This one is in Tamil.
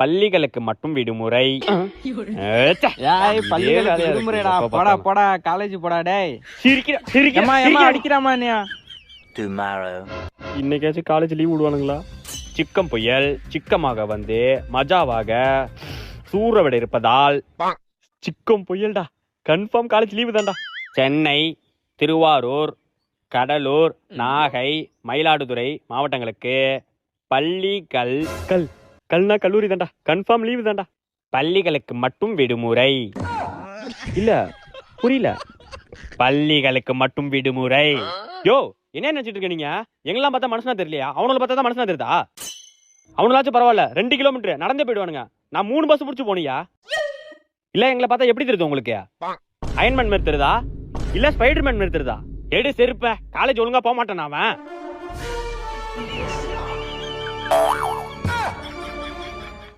பள்ளிகளுக்கு மட்டும் விடுமுறை. பள்ளிகளுக்கு விடுமுறைடா. போடா. போடா காலேஜ் போடா டேய். சிரிக்கிற சிரிக்கிற ஏமா. அடிக்கிறாமா tomorrow. இன்னைக்காச்சும் காலேஜ் லீவ் விடுவானுங்களா? சிக்கம் புயல் சிக்கமாக வந்து மஜாவாக சூறவிட இருப்பதால் சிக்கம் புயல்டா. கன்ஃபார்ம் காலேஜ் லீவு தான்டா. சென்னை திருவாரூர் கடலூர் நாகை மயிலாடுதுறை மாவட்டங்களுக்கு பள்ளி கல் கல் கல்னா கல்லூரி தான்டா. கன்ஃபார்ம் லீவு தான்டா. பள்ளிகளுக்கு மட்டும் விடுமுறை. இல்ல புரியல. பள்ளிகளுக்கு மட்டும் விடுமுறை. யோ என்ன நினைச்சிட்டு இருக்க நீங்க? எங்கெல்லாம் பார்த்தா மனுஷனா தெரியலையா? அவங்கள பார்த்தா தான் மனுஷனா தெரியுதா? அவங்களாச்சும் பரவாயில்ல. ரெண்டு கிலோமீட்டர் நடந்தே போயிடுவானுங்க. நான் மூணு பஸ் பிடிச்சி போனியா? இல்ல எங்களை பார்த்தா எப்படி தெரியுது உங்களுக்கு? அயன்மேன் மாதிரி தெரியுதா? இல்ல ஸ்பைடர்மேன் மாதிரி தெரியுதா? எடு செருப்ப. காலேஜ் ஒழுங்கா போக மாட்டேன் அவன்.